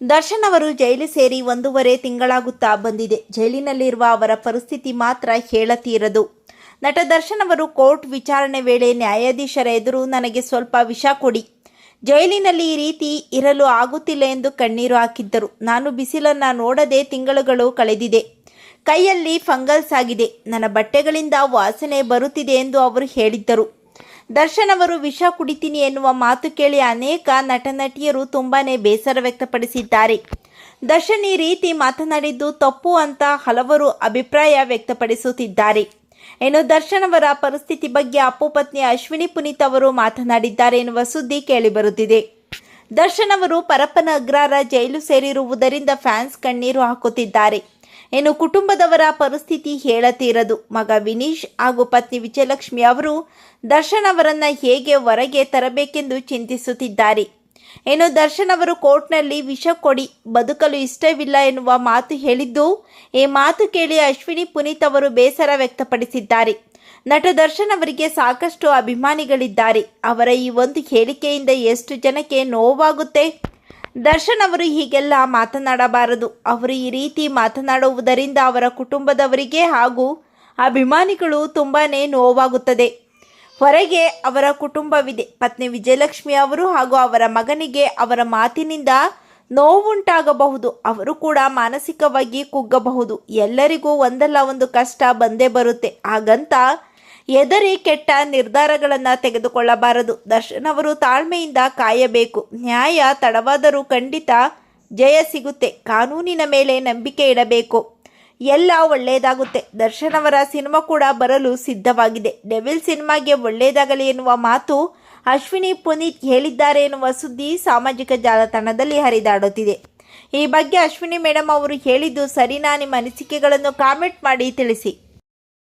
ದರ್ಶನ್ ಅವರು ಜೈಲು ಸೇರಿ ಒಂದೂವರೆ ತಿಂಗಳಾಗುತ್ತಾ ಬಂದಿದೆ. ಜೈಲಿನಲ್ಲಿರುವ ಅವರ ಪರಿಸ್ಥಿತಿ ಮಾತ್ರ ಹೇಳತೀರದು. ನಟ ದರ್ಶನ್ ಅವರು ಕೋರ್ಟ್ ವಿಚಾರಣೆ ವೇಳೆ ನ್ಯಾಯಾಧೀಶರ ಎದುರು ನನಗೆ ಸ್ವಲ್ಪ ವಿಷ ಕೊಡಿ. ಜೈಲಿನಲ್ಲಿ ಈ ರೀತಿ ಇರಲು ಆಗುತ್ತಿಲ್ಲ ಎಂದು ಕಣ್ಣೀರು ಹಾಕಿದ್ದರು. ನಾನು ಬಿಸಿಲನ್ನು ನೋಡದೆ ತಿಂಗಳುಗಳು ಕಳೆದಿದೆ. ಕೈಯಲ್ಲಿ ಫಂಗಲ್ಸ್ ಆಗಿದೆ. ನನ್ನ ಬಟ್ಟೆಗಳಿಂದ ವಾಸನೆ ಬರುತ್ತಿದೆ ಎಂದು ಅವರು ಹೇಳಿದ್ದರು. ದರ್ಶನ್ ಅವರು ವಿಷ ಕುಡಿತೀನಿ ಎನ್ನುವ ಮಾತು ಕೇಳಿ ಅನೇಕ ನಟ ನಟಿಯರು ತುಂಬಾನೇ ಬೇಸರ ವ್ಯಕ್ತಪಡಿಸಿದ್ದಾರೆ. ದರ್ಶನ್ ಈ ರೀತಿ ಮಾತನಾಡಿದ್ದು ತಪ್ಪು ಅಂತ ಹಲವರು ಅಭಿಪ್ರಾಯ ವ್ಯಕ್ತಪಡಿಸುತ್ತಿದ್ದಾರೆ. ಇನ್ನು ದರ್ಶನ್ ಅವರ ಪರಿಸ್ಥಿತಿ ಬಗ್ಗೆ ಅಪ್ಪು ಪತ್ನಿ ಅಶ್ವಿನಿ ಪುನೀತ್ ಅವರು ಮಾತನಾಡಿದ್ದಾರೆ ಎನ್ನುವ ಸುದ್ದಿ ಕೇಳಿಬರುತ್ತಿದೆ ದರ್ಶನ್ ಅವರು ಪರಪ್ಪನ ಅಗ್ರಾರ ಜೈಲು ಸೇರಿರುವುದರಿಂದ ಫ್ಯಾನ್ಸ್ ಕಣ್ಣೀರು ಹಾಕುತ್ತಿದ್ದಾರೆ. ಇನ್ನು ಕುಟುಂಬದವರ ಪರಿಸ್ಥಿತಿ ಹೇಳತೀರದು. ಮಗ ವಿನೀಶ್ ಹಾಗೂ ಪತ್ನಿ ವಿಜಯಲಕ್ಷ್ಮಿ ಅವರು ದರ್ಶನ್ ಅವರನ್ನ ಹೇಗೆ ಹೊರಗೆ ತರಬೇಕೆಂದು ಚಿಂತಿಸುತ್ತಿದ್ದಾರೆ. ಏನು ದರ್ಶನ್ ಅವರು ಕೋರ್ಟ್ನಲ್ಲಿ ವಿಷ ಕೊಡಿ, ಬದುಕಲು ಇಷ್ಟವಿಲ್ಲ ಎನ್ನುವ ಮಾತು ಹೇಳಿದ್ದು, ಈ ಮಾತು ಕೇಳಿ ಅಶ್ವಿನಿ ಪುನೀತ್ ಅವರು ಬೇಸರ ವ್ಯಕ್ತಪಡಿಸಿದ್ದಾರೆ. ನಟ ದರ್ಶನ್ ಅವರಿಗೆ ಸಾಕಷ್ಟು ಅಭಿಮಾನಿಗಳಿದ್ದಾರೆ. ಅವರ ಈ ಒಂದು ಹೇಳಿಕೆಯಿಂದ ಎಷ್ಟು ಜನಕ್ಕೆ ನೋವಾಗುತ್ತೆ? ದರ್ಶನ್ ಅವರು ಹೀಗೆಲ್ಲ ಮಾತನಾಡಬಾರದು. ಅವರು ಈ ರೀತಿ ಮಾತನಾಡುವುದರಿಂದ ಅವರ ಕುಟುಂಬದವರಿಗೆ ಹಾಗೂ ಅಭಿಮಾನಿಗಳು ತುಂಬಾ ನೋವಾಗುತ್ತದೆ. ಹೊರಗೆ ಅವರ ಕುಟುಂಬವಿದೆ. ಪತ್ನಿ ವಿಜಯಲಕ್ಷ್ಮಿ ಅವರು ಹಾಗೂ ಅವರ ಮಗನಿಗೆ ಅವರ ಮಾತಿನಿಂದ ನೋವುಂಟಾಗಬಹುದು. ಅವರು ಕೂಡ ಮಾನಸಿಕವಾಗಿ ಕುಗ್ಗಬಹುದು. ಎಲ್ಲರಿಗೂ ಒಂದಲ್ಲ ಒಂದು ಕಷ್ಟ ಬಂದೇ ಬರುತ್ತೆ. ಹಾಗಂತ ಎದರಿ ಕೆಟ್ಟ ನಿರ್ಧಾರಗಳನ್ನು ತೆಗೆದುಕೊಳ್ಳಬಾರದು. ದರ್ಶನ್ ಅವರು ತಾಳ್ಮೆಯಿಂದ ಕಾಯಬೇಕು. ನ್ಯಾಯ ತಡವಾದರೂ ಖಂಡಿತ ಜಯ ಸಿಗುತ್ತೆ. ಕಾನೂನಿನ ಮೇಲೆ ನಂಬಿಕೆ ಇಡಬೇಕು. ಎಲ್ಲ ಒಳ್ಳೆಯದಾಗುತ್ತೆ. ದರ್ಶನ್ ಅವರ ಸಿನಿಮಾ ಕೂಡ ಬರಲು ಸಿದ್ಧವಾಗಿದೆ. ಡೆವಿಲ್ ಸಿನಿಮಾಗೆ ಒಳ್ಳೆಯದಾಗಲಿ ಎನ್ನುವ ಮಾತು ಅಶ್ವಿನಿ ಪುನೀತ್ ಹೇಳಿದ್ದಾರೆ ಎನ್ನುವ ಸುದ್ದಿ ಸಾಮಾಜಿಕ ಜಾಲತಾಣದಲ್ಲಿ ಹರಿದಾಡುತ್ತಿದೆ. ಈ ಬಗ್ಗೆ ಅಶ್ವಿನಿ ಮೇಡಮ್ ಅವರು ಹೇಳಿದ್ದು ಸರಿನಾ? ನಿಮ್ಮ ಅನಿಸಿಕೆಗಳನ್ನು ಕಾಮೆಂಟ್ ಮಾಡಿ ತಿಳಿಸಿ.